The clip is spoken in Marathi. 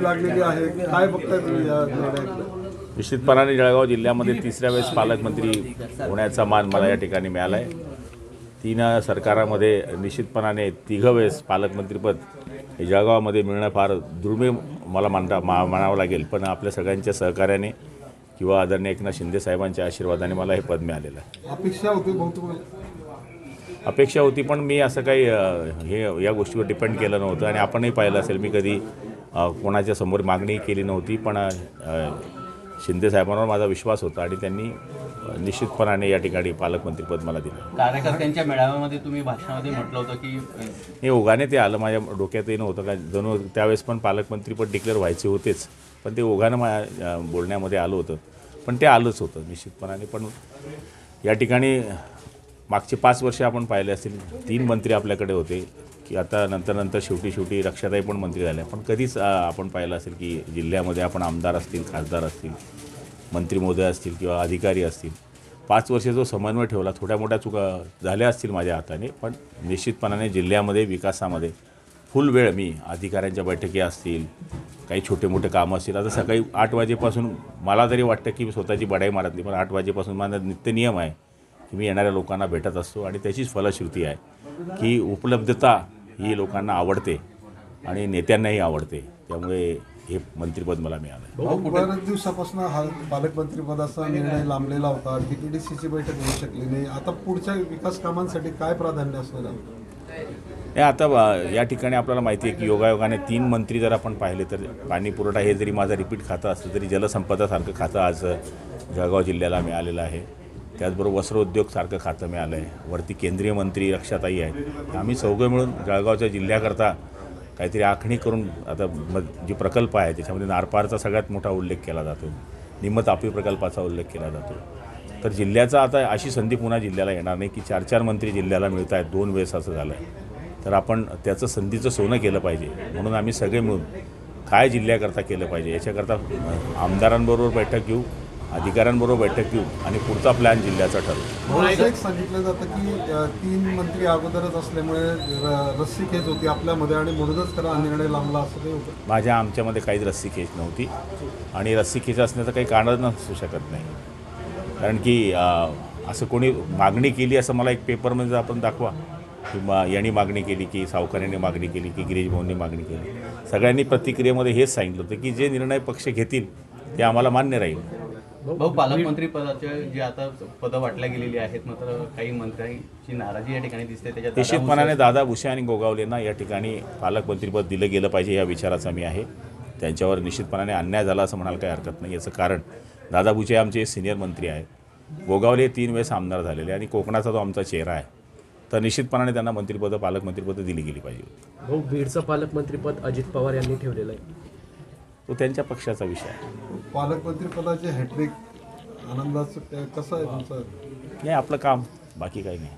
लागलेली आहे. काय निश्चितपणाने जळगाव जिल्ह्यामध्ये तिसऱ्या वेळेस पालकमंत्री होण्याचा मान मला या ठिकाणी मिळाला आहे तीन सरकारामध्ये निश्चितपणाने तिघं वेळेस पालकमंत्रीपद हे जळगावामध्ये मिळणं फार दुर्मिळ मला मानता मा मानावं लागेल. पण आपल्या सगळ्यांच्या सहकार्याने किंवा आदरणीय एकनाथ शिंदे साहेबांच्या आशीर्वादाने मला हे पद मिळालेलं आहे. अपेक्षा होती बहुतेक अपेक्षा होती पण मी असं काही हे या गोष्टीवर डिपेंड केलं नव्हतं आणि आपणही पाहिलं असेल मी कधी कोणाच्या समोर मागणी केली नव्हती पण शिंदे साहेबांवर माझा विश्वास होता आणि त्यांनी निश्चितपणाने या ठिकाणी पालकमंत्रीपद मला दिलं. कार्यकर्त्यांच्या मेळाव्यामध्ये तुम्ही भाषणामध्ये म्हटलं होतं की हे ओघाने ते आलं माझ्या डोक्यातही नव्हतं का जणू त्यावेळेस पण पालकमंत्रीपद डिक्लेअर व्हायचे होतेच पण ते ओघानं माझ्या बोलण्यामध्ये आलं होतं. पण ते आलंच होतं निश्चितपणाने पण या ठिकाणी मागचे पाच वर्ष आपण पाहिले असतील तीन मंत्री आपल्याकडे होते. की आता नंतर नंतर शेवटी शेवटी रक्षाताई पण मंत्री झाल्या पण कधीच आपण पाहिलं असेल की जिल्ह्यामध्ये आपण आमदार असतील खासदार असतील मंत्री महोदय असतील किंवा अधिकारी असतील पाच वर्ष जो समन्वय ठेवला थोड्या मोठ्या चुका झाल्या असतील माझ्या हाताने पण निश्चितपणाने जिल्ह्यामध्ये विकासामध्ये फुल वेळ मी अधिकाऱ्यांच्या बैठकी असतील काही छोटे मोठे कामं असतील. आता सकाळी आठ वाजेपासून मला तरी वाटतं की मी स्वतःची बढाई मारत नाही पण आठ वाजेपासून माझा नित्य नियम आहे की मी येणाऱ्या लोकांना भेटत असतो आणि त्याचीच फलश्रुती आहे की उपलब्धता ही लोकांना आवडते आणि नेत्यांनाही आवडते. त्यामुळे हे मंत्रिपद मला मिळालं. बऱ्याच दिवसापासून हा पालकमंत्री पदाचा निर्णय लांबलेला होता. डीपीडीसीची बैठक होऊ शकली नाही. आता पुढच्या विकास कामांसाठी काय प्राधान्य असणार आहे? नाही आता ब- या ठिकाणी आपल्याला माहिती आहे की योगायोगाने तीन मंत्री जर आपण पाहिले तर पाणी पुरवठा हे जरी माझं रिपीट खातं असलं तरी जलसंपदासारखं खातं आज जळगाव जिल्ह्याला मिळालेलं आहे. त्याचबरोबर वस्त्रोद्योगसारखं खातं मिळालं आहे वरती केंद्रीय मंत्री रक्षाताई आहेत. आम्ही चौघं मिळून जळगावच्या जिल्ह्याकरता काहीतरी आखणी करून आता म जे प्रकल्प आहे त्याच्यामध्ये नारपारचा सगळ्यात मोठा उल्लेख केला जातो. निम्म तापी प्रकल्पाचा उल्लेख केला जातो. तर जिल्ह्याचा आता अशी संधी पुन्हा जिल्ह्याला येणार नाही की चार चार मंत्री जिल्ह्याला मिळत आहेत. दोन वेळेस असं झालं आहे तर आपण त्याचं संधीचं सोनं केलं पाहिजे. म्हणून आम्ही सगळे मिळून काय जिल्ह्याकरता केलं पाहिजे याच्याकरता आमदारांबरोबर बैठक घेऊ. अधिकाऱ्यांबरोबर बैठक घेऊ आणि पुढचा प्लॅन जिल्ह्याचा ठरवू. असं एक सांगितलं जातं की तीन मंत्री अगोदरच असल्यामुळे रस्सीखेच होती आपल्यामध्ये आणि म्हणूनच हा निर्णय लांबला असं होतं. माझ्या आमच्यामध्ये काहीच रस्सी खेच नव्हती. आणि रस्सी खेच असण्याचं काही कारणच नसू शकत नाही. कारण की असं कोणी मागणी केली असं मला एक पेपरमध्ये आपण दाखवा. किंवा यांनी मागणी केली की सावकारांनी मागणी केली की गिरीश भाऊंनी मागणी केली. सगळ्यांनी प्रतिक्रियेमध्ये हेच सांगितलं होतं की जे निर्णय पक्ष घेतील ते आम्हाला मान्य राहील. भाऊ पालकमंत्री पदाचे जे आता पदं वाटल्या गेलेली आहेत मात्र काही मंत्र्यांची नाराजी या ठिकाणी दिसते त्याच्यात निश्चितपणाने दादा भुसे आणि गोगावलेंना या ठिकाणी पालकमंत्रीपद दिलं गेलं पाहिजे या विचाराचा मी आहे. त्यांच्यावर निश्चितपणाने अन्याय झाला असं म्हणायला काही हरकत नाही याचं कारण दादा भुसे आमचे सिनियर मंत्री आहेत. गोगावले तीन वेळेस आमदार झालेले आणि कोकणाचा जो आमचा चेहरा आहे. तर निश्चितपणाने त्यांना मंत्रिपदं पालकमंत्रीपदं दिली गेली पाहिजे. भाऊ बीडचं पालकमंत्रीपद अजित पवार यांनी ठेवलेलं आहे. तो त्यांच्या पक्षाचा विषय आहे. पालकमंत्री पदाचे हॅट्रिक. आनंदाचं कसं आहे तुमचं? नाही आपलं काम. बाकी काही नाही.